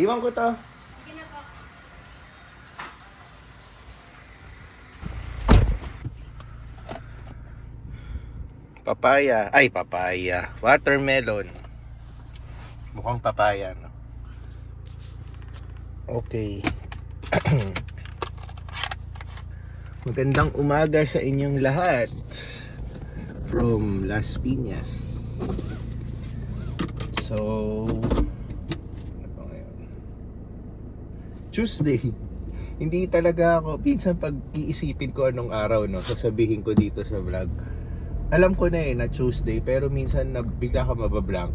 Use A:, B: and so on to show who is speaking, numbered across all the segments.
A: Iwan ko to. Papaya. Ay, papaya. Watermelon. Mukhang papaya, no? Okay. Magandang umaga sa inyong lahat. From Las Piñas. So, ano pa ngayon? Tuesday. Hindi talaga ako, minsan pag iisipin ko anong araw, no, sasabihin ko dito sa vlog. Alam ko na eh, na Tuesday, pero minsan na bigla ka mabablank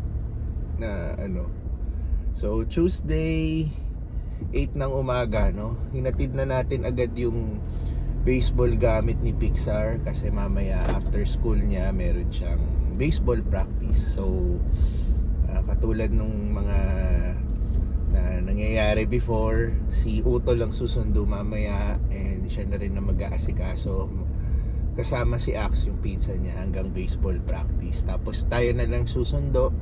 A: na ano. So, Tuesday, 8 ng umaga, no? Hinatid na natin agad yung baseball gamit ni Pixar kasi mamaya after school niya meron siyang baseball practice. So, ah, katulad nung mga na nangyayari before, si Uto lang susundo mamaya and siya na rin na mag-aasikaso kasama si Ax yung pinsan niya hanggang baseball practice. Tapos tayo na lang susundo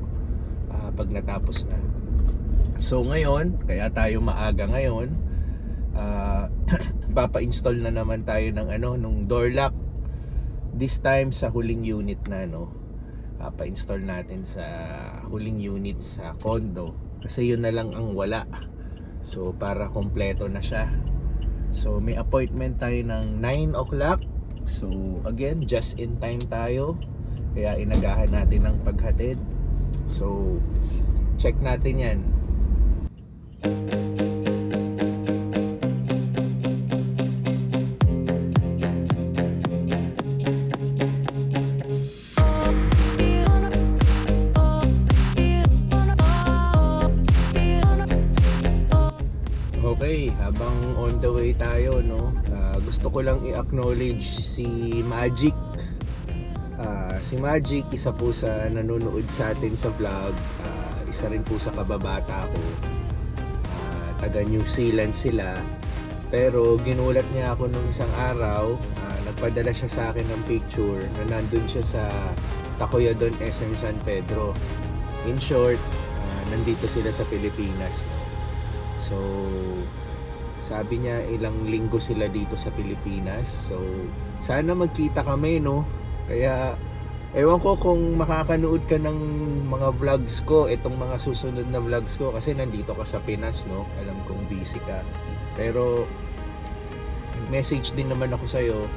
A: ah, pag natapos na. So ngayon, kaya tayo maaga ngayon, ah, papa-install na naman tayo ng ano, nung door lock. This time sa huling unit na no. Papa-install natin sa huling unit sa condo kasi yun na lang ang wala. So para kompleto na siya. So may appointment tayo ng 9 o'clock. So again, just in time tayo. Kaya inagahan natin ng paghatid. So check natin yan. Ko lang i-acknowledge si Magic. Ah, si Magic, isa po sa nanonood sa atin sa vlog. Ah, isa rin po sa kababata ko. Ah, taga New Zealand sila. Pero ginulat niya ako nung isang araw. ah, nagpadala siya sa akin ng picture na nandun siya sa Tacoyadon SM San Pedro. In short, ah, nandito sila sa Pilipinas. So, sabi niya ilang linggo sila dito sa Pilipinas. So, sana magkita kami, no? Kaya, ewan ko kung makakanood ka ng mga vlogs ko, itong mga susunod na vlogs ko, kasi nandito ka sa Pinas, no? Alam kong busy ka. Pero, message din naman ako sa'yo.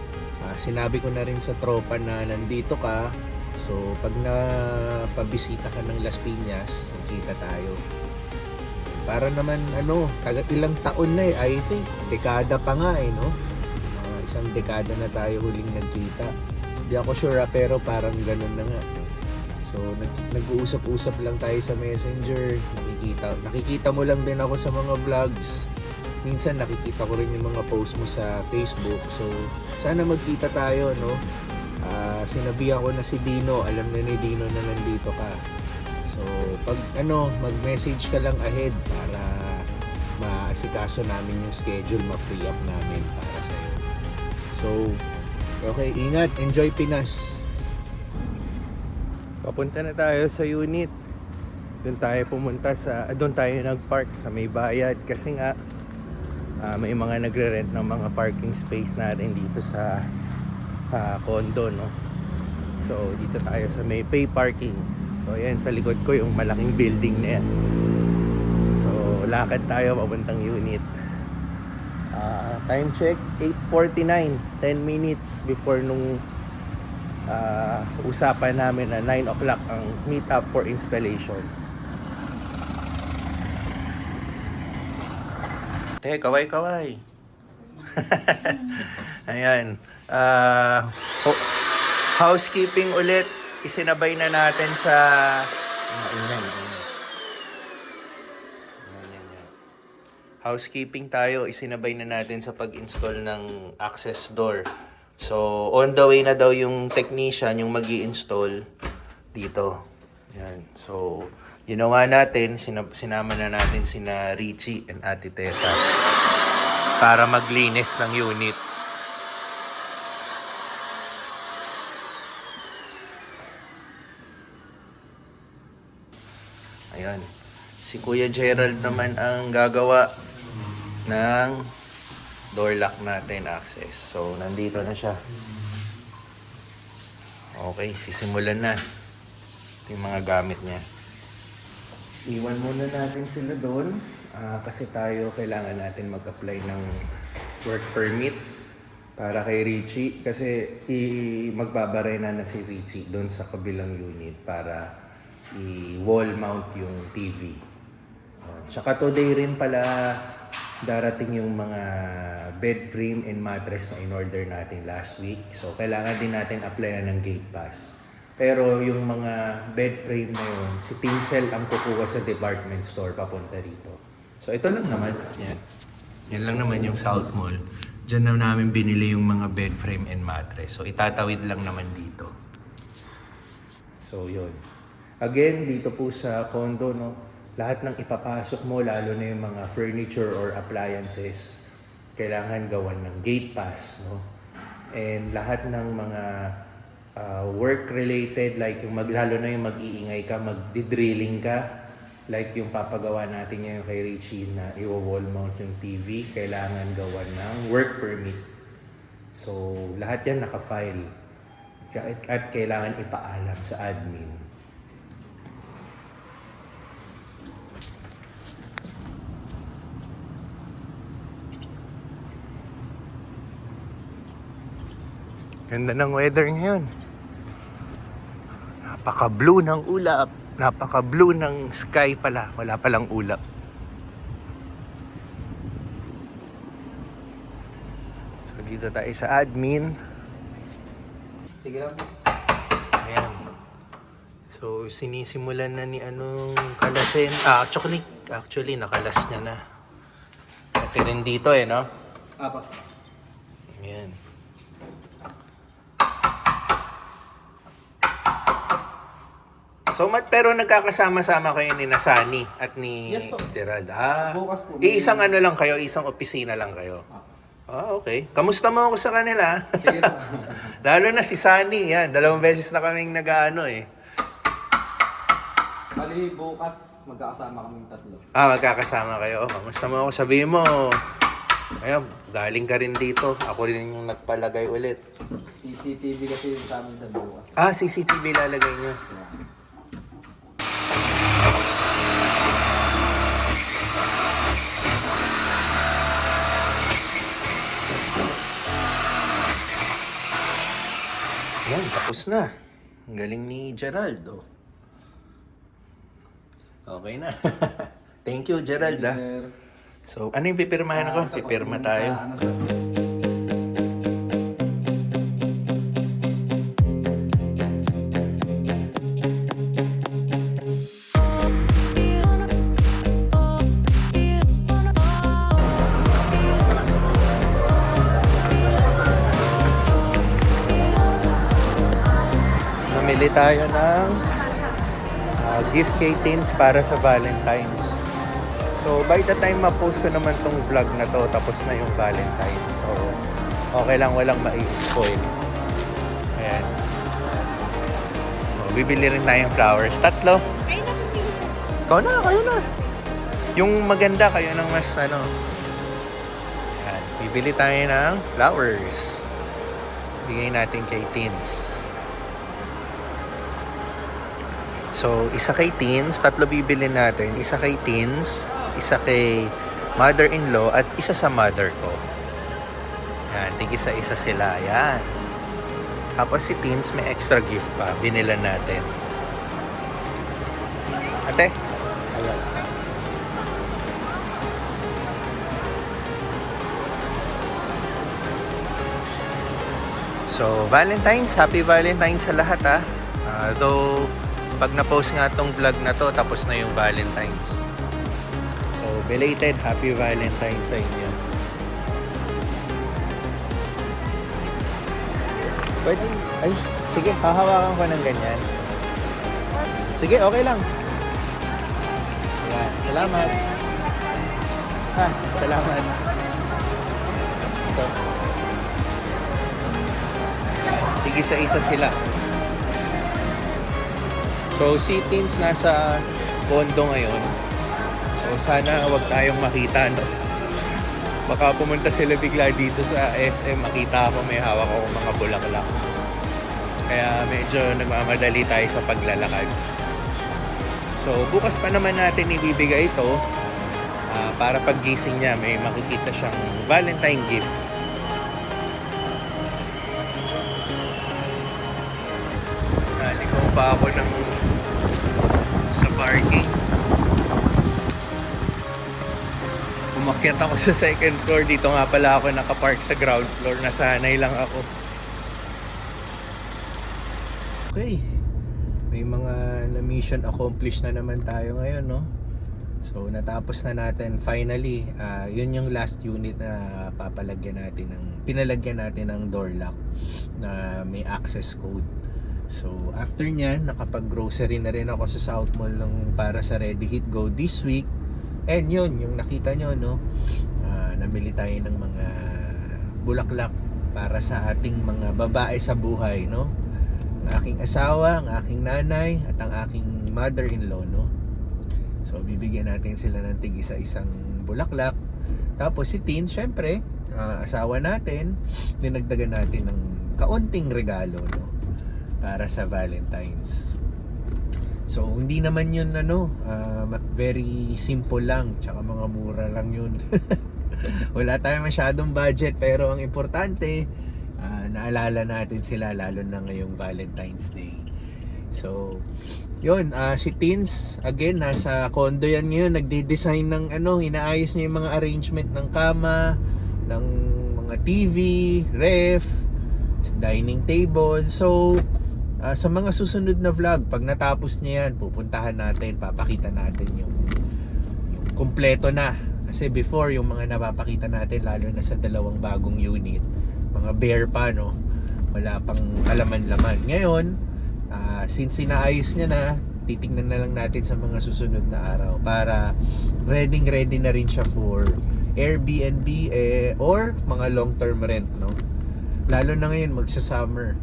A: Ah, sinabi ko na rin sa tropa na nandito ka. So, pag napabisita ka ng Las Piñas, magkita tayo para naman ano, taga ilang taon na eh, I think, dekada pa nga eh, no? Mga isang dekada na tayo huling nagkita. Hindi ako sure ah, pero parang ganun na nga. So, nag, nag-uusap-usap lang tayo sa messenger, nakikita, nakikita mo lang din ako sa mga vlogs. Minsan nakikita ko rin yung mga post mo sa Facebook. So, sana magkita tayo, no? Ah, sinabihan ko na si Dino, alam na ni Dino na nandito ka. So, pag ano, mag-message ka lang ahead para maasikaso namin yung schedule, ma-free up namin para sa'yo. So, okay, ingat, enjoy Pinas. Papunta na tayo sa unit. Doon tayo pumunta sa, ah, doon tayo nag-park sa may bayad kasi nga ah, may mga nagre-rent ng mga parking space natin dito sa ah, condo, no? So, dito tayo sa may pay parking. So ayan sa likod ko yung malaking building na yan. So lakad tayo papuntang unit. Ah, time check 8.49 10 minutes before nung ah, usapan namin na 9 o'clock ang meet up for installation. Te, kaway kaway. Ayan. Ho- housekeeping ulit isinabay na natin sa ingay, ingay. Yan, yan, yan. housekeeping tayo isinabay na natin sa pag-install ng access door so on the way na daw yung technician yung mag install dito yan so ginawa natin sinab- sinama na natin sina Richie and Ate Teta para maglinis ng unit Ayan. Si Kuya Gerald naman ang gagawa ng door lock natin access. So, nandito na siya. Okay, sisimulan na. Yung mga gamit niya. Iwan muna natin sila doon ah, kasi tayo kailangan natin mag-apply ng work permit para kay Richie kasi i magbabaray na na si Richie doon sa kabilang unit para i-wall mount yung TV. Tsaka today rin pala darating yung mga bed frame and mattress na in-order natin last week. So, kailangan din natin applyan ng gate pass. Pero yung mga bed frame na yun, si Pincel ang kukuha sa department store papunta rito. So, ito lang naman. Yan. Yan lang naman yung South Mall. Diyan na namin binili yung mga bed frame and mattress. So, itatawid lang naman dito. So, yun. Again, dito po sa condo, no, lahat ng ipapasok mo, lalo na yung mga furniture or appliances, kailangan gawan ng gate pass, no? And lahat ng mga uh, work-related, like yung mag, lalo na yung mag-iingay ka, magdi-drilling ka, like yung papagawa natin ngayon kay Richie na i-wall mount yung TV, kailangan gawan ng work permit. So, lahat yan naka-file. At, at kailangan ipaalam sa admin. Ganda ng weather ngayon. Napaka-blue ng ulap. Napaka-blue ng sky pala. Wala palang ulap. So dito tayo sa admin.
B: Sige lang.
A: Ayan. So sinisimulan na ni anong kalasin. Ah, actually, actually nakalas niya na. Okay rin dito eh, no?
B: Apa.
A: Ayan. So, mat, pero nagkakasama-sama kayo ni Nasani at ni
B: Yes po.
A: Gerald. Ah,
B: Bukas po.
A: eh, isang ano lang kayo, isang opisina lang kayo. Ah, okay. Kamusta mo ako sa kanila?
B: Sige.
A: Lalo na si Sunny, yan. Dalawang beses na kaming nag-ano eh.
B: Bali, bukas magkakasama kaming tatlo.
A: Ah, magkakasama kayo. Kamusta mo ako? Sabihin mo, ayun, galing ka rin dito. Ako rin yung nagpalagay ulit.
B: CCTV kasi yung sa amin sa bukas.
A: Ah, CCTV lalagay niyo.
B: Yeah.
A: Yan, tapos na. Ang galing ni Geraldo. Okay na. Thank you, Gerald. ah. So, ano yung pipirmahan ko?
B: ah,
A: Pipirma tayo.
B: Ano, sir?
A: Tayo ng ah, gift kay para sa Valentine's. So, by the time ma-post ko naman tong vlog na to, tapos na yung Valentine's. So, okay lang walang mai-spoil. Ayan. So, bibili rin tayong flowers. Tatlo. Ikaw na, kayo na. Yung maganda, kayo ng mas ano. Yan. Bibili tayo ng flowers. Bigay natin kay Teens. So, isa kay Teens, tatlo bibili natin. Isa kay Teens, isa kay mother-in-law, at isa sa mother ko. Yan, tig isa-isa sila. Yan. Tapos si Teens may extra gift pa. Binilan natin. Ate, Ayan. So, Valentine's, happy Valentine's sa lahat ah. Ah, though, pag na-post nga tong vlog na to, tapos na yung Valentine's. So, belated happy Valentine's sa inyo. Pwede, ay, sige, hahawakan ko ng ganyan. Sige, okay lang. Ayan, salamat. Ha, salamat. Ito. Sige sa isa sila. So, si Teens nasa condo ngayon. So sana wag tayong makita no. Baka pumunta sila bigla dito sa SM, makita ako may hawak ako mga bulaklak. Kaya medyo nagmamadali tayo sa paglalakad. So bukas pa naman natin ibibigay ito ah, para paggising niya may makikita siyang Valentine gift. Naligaw pa ako ng Umakyat ako sa second floor. Dito nga pala ako nakapark sa ground floor. Nasanay lang ako. Okay. May mga na mission accomplished na naman tayo ngayon, no? So, natapos na natin finally. ah, yun yung last unit na papalagyan natin ng pinalagyan natin ng door lock na may access code. So, after nyan, nakapag-grocery na rin ako sa South Mall ng para sa Ready Hit Go this week. And yun, yung nakita nyo, no? Ah, namili tayo ng mga bulaklak para sa ating mga babae sa buhay, no? Ang aking asawa, ang aking nanay, at ang aking mother-in-law, no? So, bibigyan natin sila ng tig isa-isang bulaklak. Tapos si Tin, syempre, ah, asawa natin, dinagdagan natin ng kaunting regalo, no? Para sa Valentine's. So, hindi naman yun, ano, ma- very simple lang, tsaka mga mura lang yun. Wala tayong masyadong budget, pero ang importante, ah, naalala natin sila, lalo na ngayong Valentine's Day. So, yun, ah, si Teens, again, nasa condo yan ngayon, nagde-design ng ano, inaayos niya yung mga arrangement ng kama, ng mga TV, ref, dining table. So, ah, sa mga susunod na vlog, pag natapos niya yan, pupuntahan natin, papakita natin yung, yung kompleto na. Kasi before, yung mga napapakita natin, lalo na sa dalawang bagong unit, mga bare pa, no? Wala pang kalaman-laman. Ngayon, ah, since sinaayos niya na, titingnan na lang natin sa mga susunod na araw para ready ready na rin siya for Airbnb eh, or mga long term rent no lalo na ngayon magsa-summer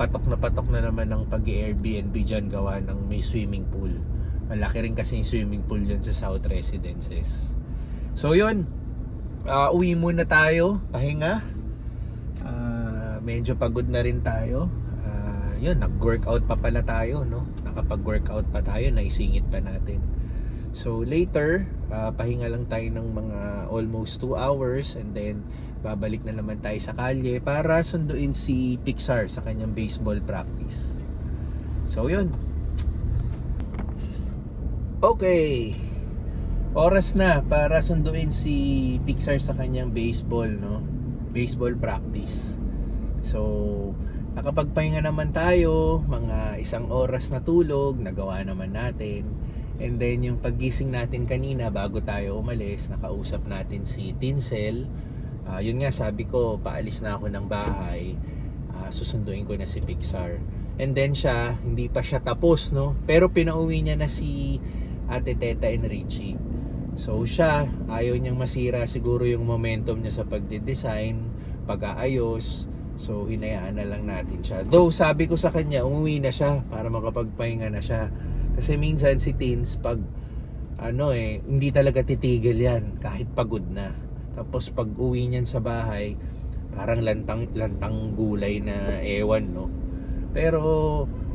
A: patok na patok na naman ng pag airbnb dyan gawa ng may swimming pool. Malaki rin kasi yung swimming pool dyan sa South Residences. So yun. Ah, uwi muna tayo. Pahinga. Ah, medyo pagod na rin tayo. Ah, yun nag-workout pa pala tayo no? Nakapag-workout pa tayo. Naisingit pa natin. So later, ah, pahinga lang tayo ng mga almost 2 hours and then babalik na naman tayo sa kalye para sunduin si Pixar sa kanyang baseball practice. So yun. Okay. Oras na para sunduin si Pixar sa kanyang baseball, no? Baseball practice. So, nakapagpahinga naman tayo, mga isang oras na tulog, nagawa naman natin. And then yung paggising natin kanina bago tayo umalis, nakausap natin si Tinsel. Ah, yun nga sabi ko, paalis na ako ng bahay. Ah, susunduin ko na si Pixar. And then siya, hindi pa siya tapos, no? Pero pinauwi niya na si Ate Teta and Richie. So siya, ayaw niyang masira siguro yung momentum niya sa pagde-design, pag-aayos. So hinayaan na lang natin siya. Though sabi ko sa kanya, umuwi na siya para makapagpahinga na siya. Kasi minsan si teens pag ano eh, hindi talaga titigil yan kahit pagod na. Tapos pag uwi niyan sa bahay, parang lantang lantang gulay na ewan no. Pero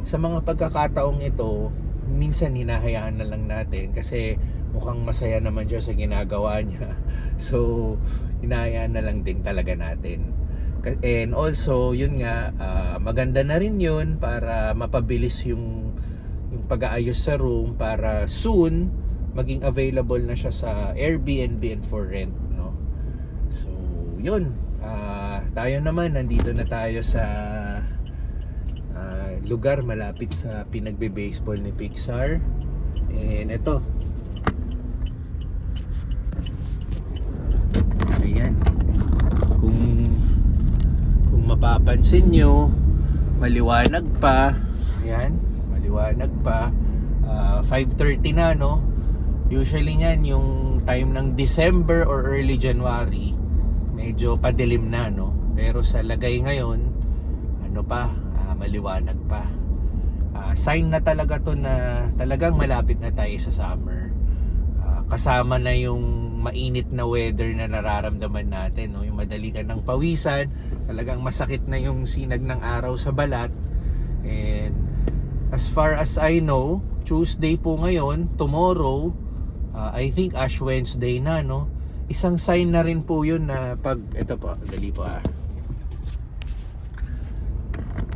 A: sa mga pagkakataong ito, minsan hinahayaan na lang natin kasi mukhang masaya naman siya sa ginagawa niya. So, hinahayaan na lang din talaga natin. And also, yun nga, ah, maganda na rin yun para mapabilis yung yung pag-aayos sa room para soon maging available na siya sa Airbnb and for rent, yun. Ah, tayo naman nandito na tayo sa ah, lugar malapit sa pinagbe-baseball ni Pixar. And ito. Ayan. Kung kung mapapansin nyo, maliwanag pa. Ayan, maliwanag pa. Ah, 5.30 na, no? Usually niyan, yung time ng December or early January, medyo padilim na, no? Pero sa lagay ngayon, ano pa, ah, maliwanag pa. Ah, sign na talaga to na talagang malapit na tayo sa summer. kasama na yung mainit na weather na nararamdaman natin no yung madali ka ng pawisan talagang masakit na yung sinag ng araw sa balat and as far as I know Tuesday po ngayon tomorrow uh, I think Ash Wednesday na no isang sign na rin po yun na pag ito po dali po ah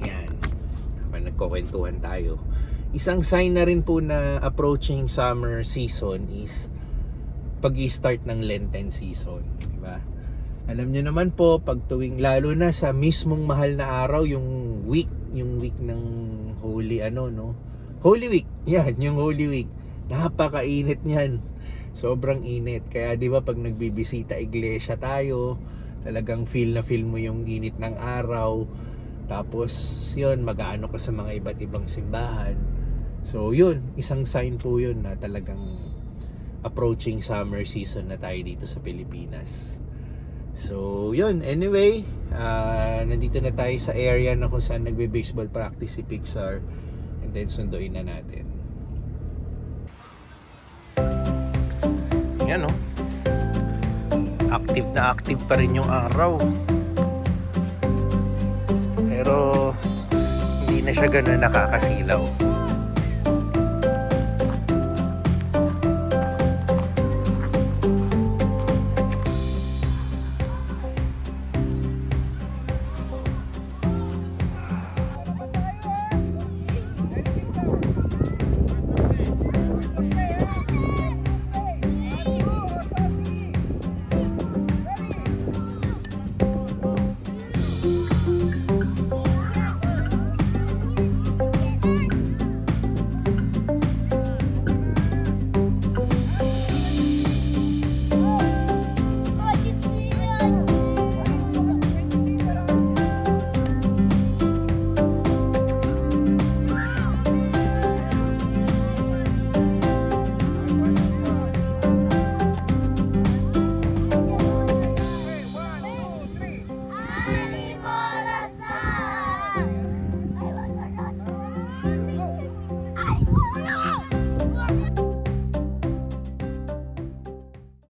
A: yan habang nagkukwentuhan tayo isang sign na rin po na approaching summer season is pag start ng Lenten season, di ba? Alam niyo naman po, pag tuwing lalo na sa mismong mahal na araw, yung week, yung week ng Holy ano, no? Holy Week, yan, yung Holy Week. Napakainit niyan. Sobrang init. Kaya di ba pag nagbibisita iglesia tayo, talagang feel na feel mo yung init ng araw. Tapos, yun, mag-aano ka sa mga iba't ibang simbahan. So, yun, isang sign po yun na talagang approaching summer season na tayo dito sa Pilipinas. So, yun. Anyway, ah, nandito na tayo sa area na kung saan nagbe-baseball practice si Pixar. And then, sunduin na natin. Yan, oh. Active na active pa rin yung araw. Pero, hindi na siya ganun nakakasilaw.